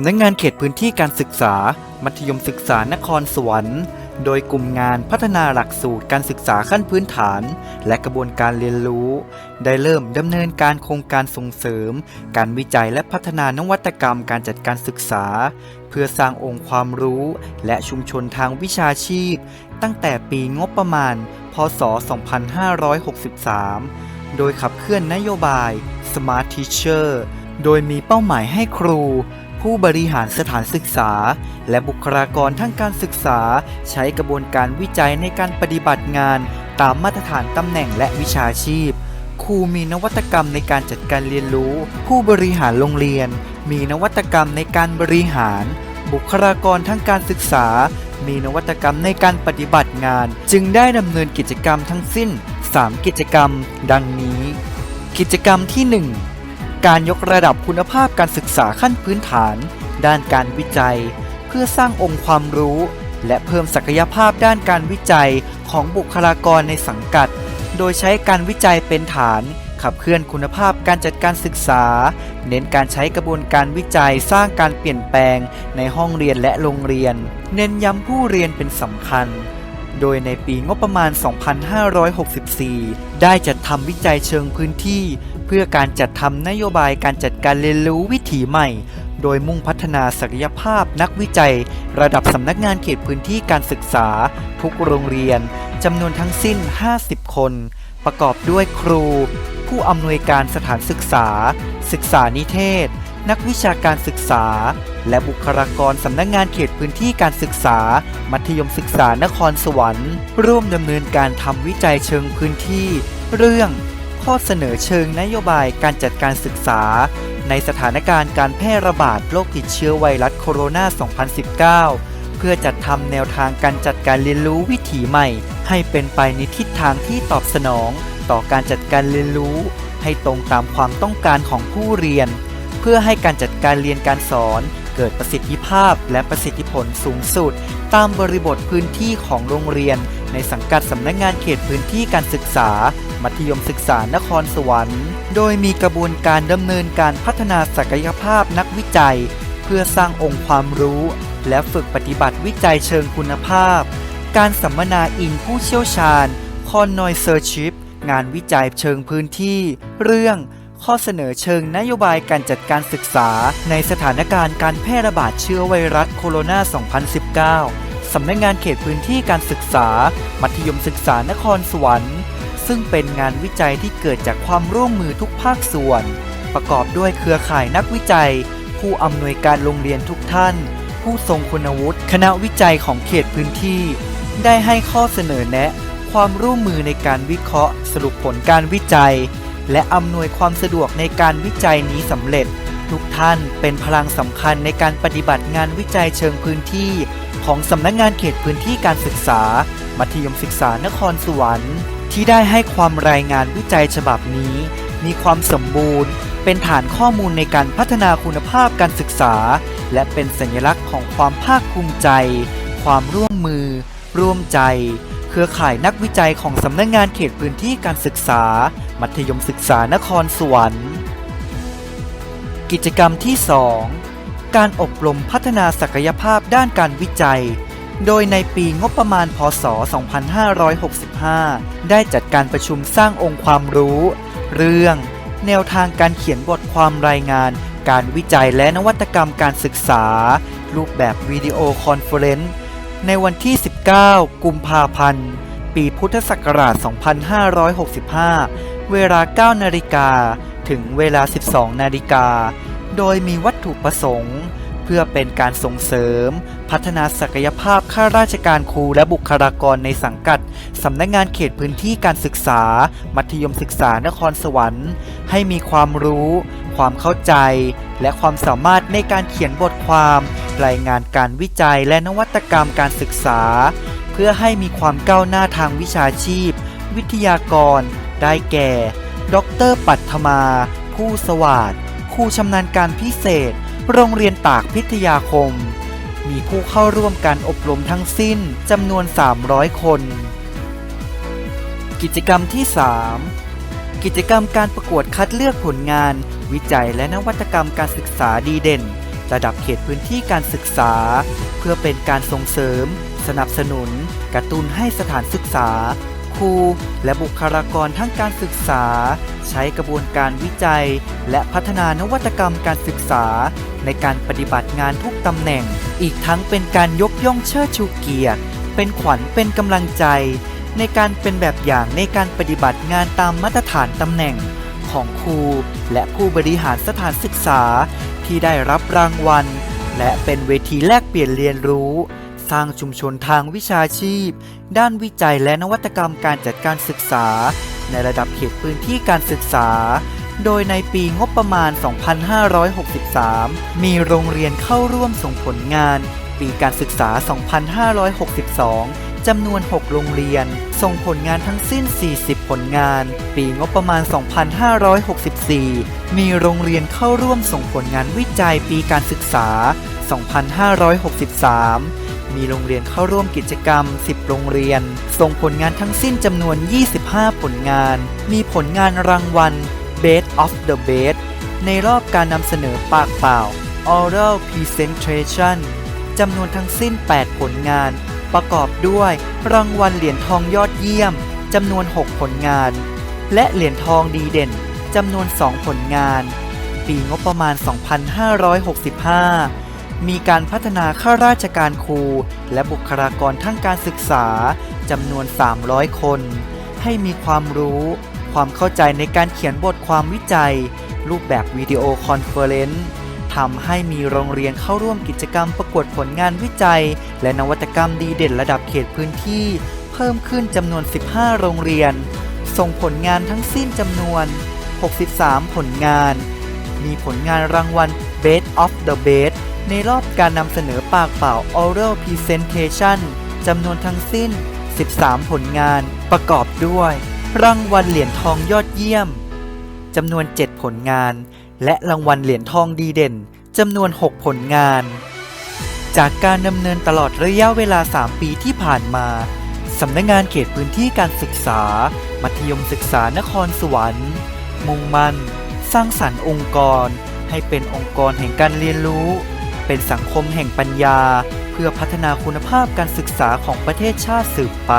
ำนักงงานเขตพื้นที่การศึกษา มัธยมศึกษานครสวรรค์ โดยกลุ่มงานพัฒนาหลักสูตรการศึกษาขั้นพื้นฐาน และกระบวนการเรียนรู้ ได้เริ่มดำเนินการโครงการส่งเสริม การวิจัยและพัฒนานวัตกรรมการจัดการศึกษา เพื่อสร้างองค์ความรู้ และชุมชนทางวิชาชีพ ตั้งแต่ปีงบประมาณ พศ 2563 โดยขับเคลื่อนนโยบาย Smart Teacher โดยมีเป้าหมายให้ครู ผู้บริหารสถานศึกษา และบุคลากรทางการศึกษา ใช้กระบวนการวิจัยในการปฏิบัติงาน ตามมาตรฐานตำแหน่งและวิชาชีพ ครูมีนวัตกรรมในการจัดการเรียนรู้ ผู้บริหารโรงเรียน มีนวัตกรรมในการบริหาร บุคลากรทางการศึกษา มีนวัตกรรมในการปฏิบัติงาน จึงได้ดำเนินกิจกรรมทั้งสิ้น 3 กิจกรรม ดังนี้ กิจกรรมที่ 1 การยกระดับคุณภาพการศึกษาขั้นพื้นฐาน ด้านการวิจัย เพื่อสร้างองค์ความรู้ และเพิ่มศักยภาพด้านการวิจัยของบุคลากรในสังกัด โดยใช้การวิจัยเป็นฐาน ขับเคลื่อนคุณภาพการจัดการศึกษา เน้นการใช้กระบวนการวิจัยสร้างการเปลี่ยนแปลงในห้องเรียนและโรงเรียน เน้นย้ำผู้เรียนเป็นสำคัญโดยในปีงบประมาณ 2564 ได้จัดทำวิจัยเชิงพื้นที่ เพื่อการจัดทำนโยบายการจัดการเรียนรู้วิถีใหม่ โดยมุ่งพัฒนาศักยภาพนักวิจัย ระดับสำนักงานเขตพื้นที่การศึกษา ทุกโรงเรียนจำนวนทั้งสิ้น 50 คน ประกอบด้วยครู ผู้อำนวยการสถานศึกษา ศึกษานิเทศ นักวิชาการศึกษา และบุคลากรสำนักงานเขตพื้นที่การศึกษา มัธยมศึกษานครสวรรค์ ร่วมดำเนินการทำวิจัยเชิงพื้นที่ เรื่อง ข้อเสนอเชิงนโยบายการจัดการศึกษา ในสถานการณ์การแพร่ระบาดโรคติดเชื้อไวรัสโคโรนา 2019 เพื่อจัดทำแนวทางการจัดการเรียนรู้วิถีใหม่ ให้เป็นไปในทิศทางที่ตอบสนอง ต่อการจัดการเรียนรู้ ให้ตรงตามความต้องการของผู้เรียน เพื่อให้การจัดการเรียนการสอน เกิดประสิทธิภาพและประสิทธิผลสูงสุด ตามบริบทพื้นที่ของโรงเรียน ในสังกัดสำนักงานเขตพื้นที่การศึกษา มัธยมศึกษานครสวรรค์ โดยมีกระบวนการดำเนินการพัฒนาศักยภาพนักวิจัย เพื่อสร้างองค์ความรู้ และฝึกปฏิบัติวิจัยเชิงคุณภาพ การสัมมนาอิงผู้เชี่ยวชาญคอนนอยเซอร์ชิพงานวิจัยเชิงพื้นที่ เรื่องข้อเสนอเชิงนโยบายการจัดการศึกษา ในสถานการณ์การแพร่ระบาดเชื้อไวรัสโคโรนา 2019 สำนักงานเขตพื้นที่การศึกษา มัธยมศึกษานครสวรรค์ ซึ่งเป็นงานวิจัยที่เกิดจากความร่วมมือทุกภาคส่วน ประกอบด้วยเครือข่ายนักวิจัย ผู้อำนวยการโรงเรียนทุกท่าน ผู้ทรงคุณวุฒิคณะวิจัยของเขตพื้นที่ ได้ให้ข้อเสนอแนะ ความร่วมมือในการวิเคราะห์ สรุปผลการวิจัย และอำนวยความสะดวกในการวิจัยนี้สำเร็จ ทุกท่านเป็นพลังสำคัญในการปฏิบัติงานวิจัยเชิงพื้นที่ ของสำนักงานเขตพื้นที่การศึกษา มัธยมศึกษานครสวรรค์ ที่ได้ให้ความรายงานวิจัยฉบับนี้ มีความสมบูรณ์ เป็นฐานข้อมูลในการพัฒนาคุณภาพการศึกษา และเป็นสัญลักษณ์ของความภาคภูมิใจ ความร่วมมือ ร่วมใจ เครือข่ายนักวิจัยของสำนักงานเขตพื้นที่การศึกษา มัธยมศึกษานครสวรรค์กิจกรรมที่ 2 การอบรมพัฒนาศักยภาพด้านการวิจัย โดยในปีงบประมาณพศ 2565 ได้จัดการประชุมสร้างองค์ความรู้ เรื่อง แนวทางการเขียนบทความรายงาน การวิจัยและนวัตกรรมการศึกษา รูปแบบวิดีโอคอนเฟอเรนซ์ในวันที่ 19 กุมภาพันธ์ ปีพุทธศักราช 2565 เวลา 9 นาฬิกา ถึงเวลา 12 นาฬิกา โดยมีวัตถุประสงค์ เพื่อเป็นการส่งเสริม พัฒนาศักยภาพข้าราชการครูและบุคลากรในสังกัด สำนักงานเขตพื้นที่การศึกษา มัธยมศึกษานครสวรรค์ ให้มีความรู้ ความเข้าใจ และความสามารถในการเขียนบทความ รายงานการวิจัยและนวัตกรรมการศึกษา เพื่อให้มีความก้าวหน้าทางวิชาชีพ วิทยากร ได้แก่ ดร ปัทมา ผู้สวัสดครูชำนาญการพิเศษ โรงเรียนตากพิทยาคม มีผู้เข้าร่วมการอบรมทั้งสิ้นจำนวน 300 คน กิจกรรมที่ 3 กิจกรรมการประกวดคัดเลือกผลงาน วิจัยและนวัตกรรมการศึกษาดีเด่น ระดับเขตพื้นที่การศึกษา เพื่อเป็นการส่งเสริม สนับสนุน กระตุ้นให้สถานศึกษา ครู และบุคลากรทั้งการศึกษา ใช้กระบวนการวิจัย และพัฒนานวัตกรรมการศึกษา ในการปฏิบัติงานทุกตำแหน่ง อีกทั้งเป็นการยกย่องเชิดชูเกียรติ เป็นขวัญเป็นกำลังใจ ในการเป็นแบบอย่างในการปฏิบัติงานตามมาตรฐานตำแหน่งของครูและผู้บริหารสถานศึกษาที่ได้รับรางวัล และเป็นเวทีแลกเปลี่ยนเรียนรู้ สร้างชุมชนทางวิชาชีพ ด้านวิจัยและนวัตกรรมการจัดการศึกษา ในระดับเขตพื้นที่การศึกษา โดยในปีงบประมาณ 2563 มีโรงเรียนเข้าร่วมส่งผลงาน ปีการศึกษา 2562จำนวน 6 โรงเรียน ส่งผลงานทั้งสิ้น 40 ผลงาน ปีงบประมาณ 2564 มีโรงเรียนเข้าร่วมส่งผลงานวิจัยปีการศึกษา 2563 มีโรงเรียนเข้าร่วมกิจกรรม 10 โรงเรียน ส่งผลงานทั้งสิ้นจำนวน 25 ผลงาน มีผลงานรางวัล Best of the Best ในรอบการนำเสนอปากเปล่า Oral Presentation จำนวนทั้งสิ้น 8 ผลงาน ประกอบด้วย รางวัลเหรียญทองยอดเยี่ยมจำนวน 6 ผลงาน และเหรียญทองดีเด่นจำนวน 2 ผลงาน ปีงบประมาณ 2565 มีการพัฒนาข้าราชการครู และบุคลากรทั้งการศึกษาจำนวน 300 คน ให้มีความรู้ ความเข้าใจในการเขียนบทความวิจัย รูปแบบวิดีโอคอนเฟอเรนซ์ทำให้มีโรงเรียนเข้าร่วมกิจกรรมประกวดผลงานวิจัย และนวัตกรรมดีเด่นระดับเขตพื้นที่ เพิ่มขึ้นจำนวน 15 โรงเรียน ส่งผลงานทั้งสิ้นจำนวน 63 ผลงาน มีผลงานรางวัล Best of the Best ในรอบการนำเสนอปากเปล่า Oral Presentation จำนวนทั้งสิ้น 13 ผลงานประกอบด้วย รางวัลเหรียญทองยอดเยี่ยม จำนวน 7 ผลงาน และรางวัลเหรียญทองดีเด่น จำนวน 6 ผลงาน จากการดำเนินตลอดระยะเวลา 3 ปีที่ผ่านมาสำนักงานเขตพื้นที่การศึกษา มัธยมศึกษานครสวรรค์ มุ่งมั่น สร้างสรรค์องค์กร ให้เป็นองค์กรแห่งการเรียนรู้ เป็นสังคมแห่งปัญญา เพื่อพัฒนาคุณภาพการศึกษาของประเทศชาติสืบไป